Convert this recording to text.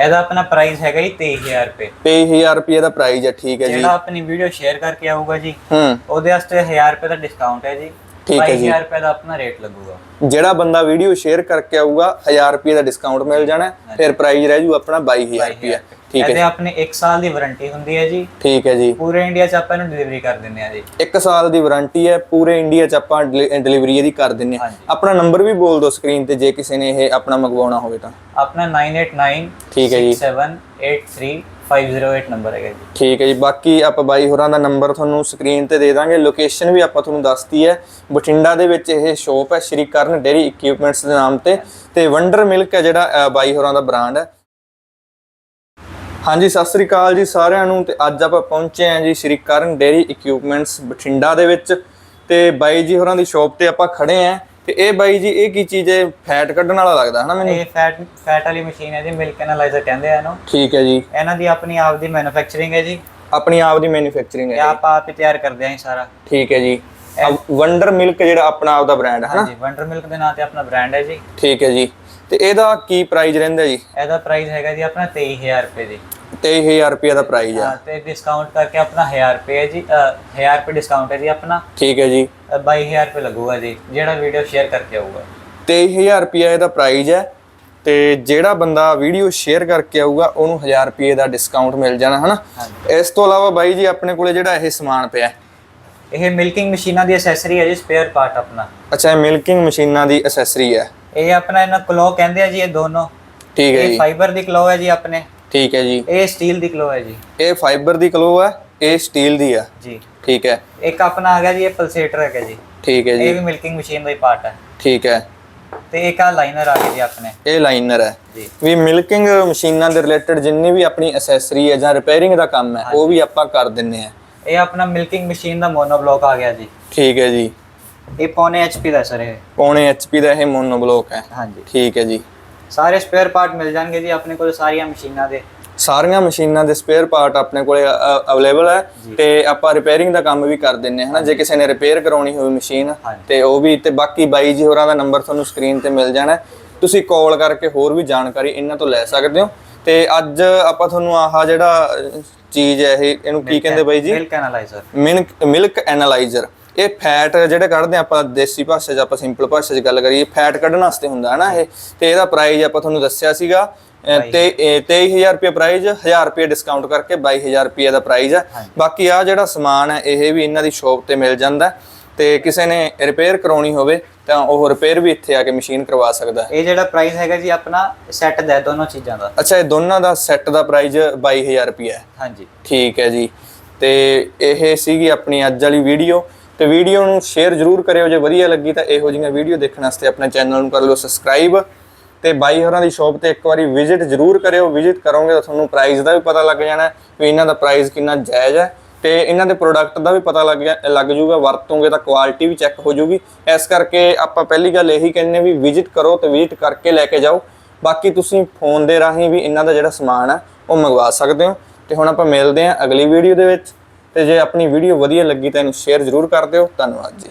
ਇਹਦਾ ਆਪਣਾ ਪ੍ਰਾਈਸ ਹੈਗਾ ਜੀ 23000 ਰੁਪਏ। 23000 ਰੁਪਏ ਦਾ ਪ੍ਰਾਈਸ ਹੈ ਠੀਕ ਹੈ ਜੀ। ਜਿਹੜਾ ਆਪਣੀ ਵੀਡੀਓ ਸ਼ੇਅਰ ਕਰਕੇ ਆਊਗਾ ਜੀ ਹੂੰ। ਉਹਦੇ ਵਾਸਤੇ 1000 ਰੁਪਏ ਦਾ ਡਿਸਕਾਊਂਟ ਹੈ ਜੀ। ਠੀਕ ਹੈ ਜੀ। 22000 ਰੁਪਏ ਦਾ ਆਪਣਾ ਰੇਟ ਲੱਗੂਗਾ। ਜਿਹੜਾ ਬੰਦਾ ਵੀਡੀਓ ਸ਼ੇਅਰ ਕਰਕੇ ਆਊਗਾ 1000 ਰੁਪਏ ਦਾ ਡਿਸਕਾਊਂਟ ਮਿਲ ਜਾਣਾ। ਫਿਰ ਪ੍ਰਾਈਸ ਰਹਿ ਜੂ ਆਪਣਾ 22000 ਰੁਪਏ। ਠੀਕ ਹੈ ਇਹਦੇ ਆਪਣੀ 1 ਸਾਲ ਦੀ ਵਾਰੰਟੀ ਹੁੰਦੀ ਹੈ ਜੀ। ਠੀਕ ਹੈ ਜੀ। ਪੂਰੇ ਇੰਡੀਆ 'ਚ ਆਪਾਂ ਇਹਨੂੰ ਡਿਲੀਵਰੀ ਕਰ ਦਿੰਦੇ ਆ ਜੀ। 1 ਸਾਲ ਦੀ ਵਾਰੰਟੀ ਹੈ ਪੂਰੇ ਇੰਡੀਆ 'ਚ ਆਪਾਂ ਡਿਲੀਵਰੀ ਇਹਦੀ ਕਰ ਦਿੰਨੇ ਆ। ਆਪਣਾ ਨੰਬਰ ਵੀ ਬੋਲ ਦਿਓ ਸਕਰੀਨ ਤੇ ਜੇ ਕਿਸੇ ਨੇ ਇਹ ਆਪਣਾ ਮੰਗਵਾਉਣਾ ਹੋਵੇ ਤਾਂ। ਆਪਣਾ 989 ਠੀਕ ਹੈ ਜੀ। 783 ਨੰਬਰ ਹੈਗਾ ਜੀ। ਠੀਕ ਹੈ ਜੀ। ਬਾਕੀ ਆਪਾਂ ਬਾਈ ਹੋਰਾਂ ਦਾ ਨੰਬਰ ਤੁਹਾਨੂੰ ਸਕਰੀਨ ਤੇ ਦੇ ਦਾਂਗੇ। ਲੋਕੇਸ਼ਨ ਵੀ ਆਪਾਂ ਤੁਹਾਨੂੰ ਦੱਸਤੀ ਹੈ। ਬਠਿੰਡਾ ਦੇ ਵਿੱਚ ਇਹ ਸ਼ੋਪ ਹੈ ਸ਼੍ਰੀ ਕਰਨ ਡੇਰੀ ਇਕਵਿਪਮੈਂਟਸ ਦੇ ਨਾਮ ਤੇ। ਤੇ ਵੰਡਰ ਮਿਲਕ ਹੈ ਜਿਹੜਾ ਬਾਈ ਹੋਰਾਂ ਦਾ ਬ੍ਰਾਂਡ ਹੈ। ਹਾਂਜੀ ਸਤਿ ਸ੍ਰੀ ਅਕਾਲ ਜੀ ਸਾਰਿਆਂ ਨੂੰ ਤੇ ਅੱਜ ਆਪਾਂ ਪਹੁੰਚੇ ਹਾਂ ਜੀ ਸ਼੍ਰੀ ਕਰਨ ਡੇਰੀ ਇਕਵਿਪਮੈਂਟਸ ਬਠਿੰਡਾ ਦੇ ਵਿੱਚ ਤੇ ਬਾਈ ਜੀ ਹੋਰਾਂ ਦੀ ਸ਼ੋਪ ਤੇ ਆਪਾਂ ਖੜੇ ਆਂ ਤੇ ਇਹ ਬਾਈ ਜੀ ਇਹ ਕੀ ਚੀਜ਼ ਹੈ? ਫੈਟ ਕੱਢਣ ਵਾਲਾ ਲੱਗਦਾ ਹਨਾ ਮੈਨੂੰ? ਇਹ ਫੈਟ ਫੈਟ ਵਾਲੀ ਮਸ਼ੀਨ ਹੈ ਜੀ ਮਿਲਕ ਐਨਾਲਾਈਜ਼ਰ ਕਹਿੰਦੇ ਆ ਇਹਨੂੰ। ਠੀਕ ਹੈ ਜੀ। ਇਹਨਾਂ ਦੀ ਆਪਣੀ ਆਪ ਦੀ ਮੈਨੂਫੈਕਚਰਿੰਗ ਹੈ ਜੀ। ਆਪਣੀ ਆਪ ਦੀ ਮੈਨੂਫੈਕਚਰਿੰਗ ਇਹ ਹੈ ਆਪ ਆਪ ਹੀ ਤਿਆਰ ਕਰਦੇ ਆਂ ਜੀ ਸਾਰਾ। ਠੀਕ ਹੈ ਜੀ। ਵੰਡਰ ਮਿਲਕ ਜਿਹੜਾ ਆਪਣਾ ਆਪ ਦਾ ਬ੍ਰਾਂਡ ਹੈ ਹਨਾ? ਹਾਂਜੀ ਵੰਡਰ ਮਿਲਕ ਦੇ ਨਾਂ ਤੇ ਆਪਣਾ ਬ੍ਰਾਂਡ ਹੈ ਜੀ। ਠੀਕ ਹੈ ਜੀ। ਤੇ ਇਹਦਾ ਕੀ ਪ੍ਰਾਈਸ ਰਹਿੰਦਾ ਜੀ? ਇਹਦਾ ਪ੍ਰਾਈਸ ਹੈਗਾ ਜੀ ਆਪਣਾ 23000 ਰੁਪਏ ਜੀ। 23000 ਰੁਪਏ ਦਾ ਪ੍ਰਾਈਸ ਆ। ਤੇ ਡਿਸਕਾਊਂਟ ਕਰਕੇ ਆਪਣਾ 1000 ਰੁਪਏ ਜੀ ਅ, 1000 ਰੁਪਏ ਡਿਸਕਾਊਂਟ ਹੈ ਜੀ ਆਪਣਾ। ਠੀਕ ਹੈ ਜੀ। ਅ, 22000 ਰੁਪਏ ਲੱਗੂਗਾ ਜੀ ਜਿਹੜਾ ਵੀਡੀਓ ਸ਼ੇਅਰ ਕਰਕੇ ਆਊਗਾ। 23000 ਰੁਪਏ ਇਹਦਾ ਪ੍ਰਾਈਸ ਹੈ ਤੇ ਜਿਹੜਾ ਬੰਦਾ ਵੀਡੀਓ ਸ਼ੇਅਰ ਕਰਕੇ ਆਊਗਾ ਉਹਨੂੰ 1000 ਰੁਪਏ ਦਾ ਡਿਸਕਾਊਂਟ ਮਿਲ ਜਾਣਾ ਹਨਾ? ਇਸ ਤੋਂ ਇਲਾਵਾ ਬਾਈ ਜੀ ਆਪਣੇ ਕੋਲੇ ਜਿਹੜਾ ਇਹ ਸਮਾਨ ਪਿਆ ਇਹ ਮਿਲਕਿੰਗ ਮਸ਼ੀਨਾਂ ਦੀ ਐਕਸੈਸਰੀ ਹੈ ਜੀ ਸਪੇਅਰ ਪਾਰਟ ਆਪਣਾ। ਅੱਛਾ ਇਹ ਮਿਲਕਿੰਗ ਮਸ਼ੀਨਾਂ ਦੀ ਐਕਸੈਸਰੀ ਹੈ। ਇਹ ਆਪਣਾ ਇਹਨਾਂ ਕਲੋ ਕਹਿੰਦੇ ਆ ਜੀ ਇਹ ਦੋਨੋਂ। ਠੀਕ ਹੈ ਇਹ ਜੀ। ਫਾਈਬਰ ਦੀ ਕਲੋ ਹੈ ਜੀ ਆਪਣੇ। ਠੀਕ ਹੈ ਜੀ। ਇਹ ਸਟੀਲ ਦੀ ਕਲੋ ਹੈ ਜੀ। ਇਹ ਫਾਈਬਰ ਦੀ ਕਲੋ ਹੈ ਇਹ ਸਟੀਲ ਦੀ ਆ ਜੀ। ਠੀਕ ਹੈ। ਇੱਕ ਆਪਣਾ ਆ ਗਿਆ ਜੀ ਇਹ ਪਲਸੇਟਰ ਹੈਗਾ ਜੀ। ਠੀਕ ਹੈ ਇਹ ਜੀ ਵੀ ਮਿਲਕਿੰਗ ਮਸ਼ੀਨ ਦਾ ਹੀ ਪਾਰਟ ਹੈ। ਠੀਕ ਹੈ। ਤੇ ਇੱਕ ਆ ਲਾਈਨਰ ਆ ਗਿਆ ਜੀ ਆਪਣੇ। ਇਹ ਲਾਈਨਰ ਹੈ। ਜੀ। ਵੀ ਮਿਲਕਿੰਗ ਮਸ਼ੀਨਾਂ ਦੇ ਰਿਲੇਟਡ ਜਿੰਨੀ ਵੀ ਆਪਣੀ ਐਕਸੈਸਰੀ ਹੈ ਜਾਂ ਰਿਪੇਅਰਿੰਗ ਦਾ ਕੰਮ ਹੈ ਉਹ ਵੀ ਆਪਾਂ ਕਰ ਦਿੰਨੇ ਆ ਇਹ ਆਪਣਾ ਮਿਲਕਿੰਗ ਮਸ਼ੀਨ ਦਾ ਮੋਨੋ ਬਲੌਕ ਆ ਗਿਆ ਜੀ। ਠੀਕ ਹੈ ਜੀ। ਇਹ ਪੌਨੇ ਐਚਪੀ ਦਾ ਸਰ ਇਹ। ਪੌਣੇ HP ਦਾ ਇਹ ਮੋਨੋ ਬਲੋਕ ਹੈ। ਹਾਂਜੀ। ਠੀਕ ਹੈ ਜੀ। ਸਾਰੇ ਸਪੇਅਰ ਪਾਰਟ ਮਿਲ ਜਾਣਗੇ ਜੀ ਆਪਣੇ ਕੋਲ ਸਾਰੀਆਂ ਮਸ਼ੀਨਾਂ ਦੇ। ਸਾਰੀਆਂ ਮਸ਼ੀਨਾਂ ਦੇ ਸਪੇਅਰ ਪਾਰਟ ਆਪਣੇ ਕੋਲੇ ਅਵੇਲੇਬਲ ਹੈ ਤੇ ਆਪਾਂ ਰਿਪੇਅਰਿੰਗ ਦਾ ਕੰਮ ਵੀ ਕਰ ਦਿੰਨੇ ਹਾਂ ਹਨਾ ਜੇ ਕਿਸੇ ਨੇ ਰਿਪੇਅਰ ਕਰਾਉਣੀ ਹੋਵੇ ਮਸ਼ੀਨ। ਤੇ ਉਹ ਵੀ ਤੇ ਬਾਕੀ ਬਾਈ ਜੀ ਹੋਰਾਂ ਦਾ ਨੰਬਰ ਤੁਹਾਨੂੰ ਸਕਰੀਨ ਤੇ ਮਿਲ ਜਾਣਾ। ਤੁਸੀਂ ਕਾਲ ਕਰਕੇ ਹੋਰ ਵੀ ਜਾਣਕਾਰੀ ਇਹਨਾਂ ਤੋਂ ਲੈ ਸਕਦੇ ਹੋ। ਤੇ ਅੱਜ ਆਪਾਂ ਤੁਹਾਨੂੰ ਆਹ ਜਿਹੜਾ ਚੀਜ਼ ਹੈ ਇਹ ਇਹਨੂੰ ਕੀ ਕਹਿੰਦੇ ਬਾਈ ਜੀ? Milk analyser milk analyser. ਇਹ ਫੈਟ ਜਿਹੜੇ ਕੱਢਦੇ ਆ ਆਪਾਂ ਦੇਸੀ ਭਾਸ਼ਾ 'ਚ ਆਪਾਂ ਸਿੰਪਲ ਭਾਸ਼ਾ 'ਚ ਗੱਲ ਕਰੀਏ ਫੈਟ ਕੱਢਣ ਵਾਸਤੇ ਹੁੰਦਾ ਹੈ ਨਾ ਇਹ। ਤੇ ਇਹਦਾ ਪ੍ਰਾਈਸ ਆਪਾਂ ਤੁਹਾਨੂੰ ਦੱਸਿਆ ਸੀਗਾ ਤੇ ਇਹ 23000 ਰੁਪਏ ਪ੍ਰਾਈਸ 1000 ਰੁਪਏ ਡਿਸਕਾਊਂਟ ਕਰਕੇ 22000 ਰੁਪਏ ਦਾ ਪ੍ਰਾਈਸ ਹੈ ਬਾਕੀ ਆ ਜਿਹੜਾ ਸਮਾਨ ਹੈ ਇਹ ਵੀ ਇਹਨਾਂ ਦੀ ਸ਼ੋਪ ਤੇ ਮਿਲ ਜਾਂਦਾ ਤੇ ਕਿਸੇ ਨੇ ਰਿਪੇਅਰ ਕਰਾਉਣੀ ਹੋਵੇ ਤਾਂ ਉਹ ਰਿਪੇਅਰ ਵੀ ਇੱਥੇ ਆ ਕੇ ਮਸ਼ੀਨ ਕਰਵਾ ਸਕਦਾ ਹੈ। ਇਹ ਜਿਹੜਾ ਪ੍ਰਾਈਸ ਹੈਗਾ ਜੀ ਆਪਣਾ ਸੈੱਟ ਦਾ ਹੈ ਦੋਨੋਂ ਚੀਜ਼ਾਂ ਦਾ। ਅੱਛਾ ਇਹ ਦੋਨਾਂ ਦਾ ਸੈੱਟ ਦਾ ਪ੍ਰਾਈਸ 22000 ਰੁਪਏ ਹੈ। ਹਾਂਜੀ। ਠੀਕ ਹੈ ਜੀ। ਤੇ ਇਹ ਸੀਗੀ ਆਪਣੀ ਅੱਜ ਵਾਲੀ ਵੀਡੀਓ ਤੇ ਵੀਡੀਓ ਨੂੰ ਸ਼ੇਅਰ ਜ਼ਰੂਰ ਕਰਿਓ, ਜੇ ਵਧੀਆ ਲੱਗੀ ਤਾਂ ਇਹੋ ਜਿਹੀਆਂ ਵੀਡੀਓ ਦੇਖਣ ਵਾਸਤੇ ਆਪਣੇ ਚੈਨਲ ਨੂੰ ਕਰ ਲਓ ਸਬਸਕ੍ਰਾਈਬ ਤੇ ਬਾਈ ਹੋਰਾਂ ਦੀ ਸ਼ਾਪ ਤੇ ਇੱਕ ਵਾਰੀ ਵਿਜ਼ਿਟ ਜ਼ਰੂਰ ਕਰਿਓ। ਵਿਜ਼ਿਟ ਕਰੋਗੇ ਤਾਂ ਤੁਹਾਨੂੰ ਪ੍ਰਾਈਸ ਦਾ ਵੀ ਪਤਾ ਲੱਗ ਜਾਣਾ ਵੀ ਇਹਨਾਂ ਦਾ ਪ੍ਰਾਈਸ ਕਿੰਨਾ ਜਾਇਜ਼ ਹੈ ਤੇ ਇਹਨਾਂ ਦੇ ਪ੍ਰੋਡਕਟ ਦਾ ਵੀ ਪਤਾ ਲੱਗ ਗਿਆ ਲੱਗ ਜੂਗਾ ਵਰਤੋਂਗੇ ਤਾਂ ਕੁਆਲਿਟੀ ਵੀ ਚੈੱਕ ਹੋ ਜੂਗੀ ਇਸ ਕਰਕੇ ਆਪਾਂ ਪਹਿਲੀ ਗੱਲ ਇਹੀ ਕਹਿੰਨੇ ਵੀ ਵਿਜ਼ਿਟ ਕਰੋ ਤੇ ਵਿਜ਼ਿਟ ਕਰਕੇ ਲੈ ਕੇ ਜਾਓ। ਬਾਕੀ ਤੁਸੀਂ ਫੋਨ ਦੇ ਰਾਹੀਂ ਵੀ ਇਹਨਾਂ ਦਾ ਜਿਹੜਾ ਸਮਾਨ ਹੈ ਉਹ ਮੰਗਵਾ ਸਕਦੇ ਹੋ। ਤੇ ਹੁਣ ਆਪਾਂ ਮਿਲਦੇ ਹਾਂ ਅਗਲੀ ਵੀਡੀਓ ਦੇ ਵਿੱਚ। ਤੇ ਜੇ ਆਪਣੀ ਵੀਡੀਓ ਵਧੀਆ ਲੱਗੀ ਤਾਂ ਇਹਨੂੰ ਸ਼ੇਅਰ ਜ਼ਰੂਰ ਕਰ ਦਿਓ। ਧੰਨਵਾਦ ਜੀ।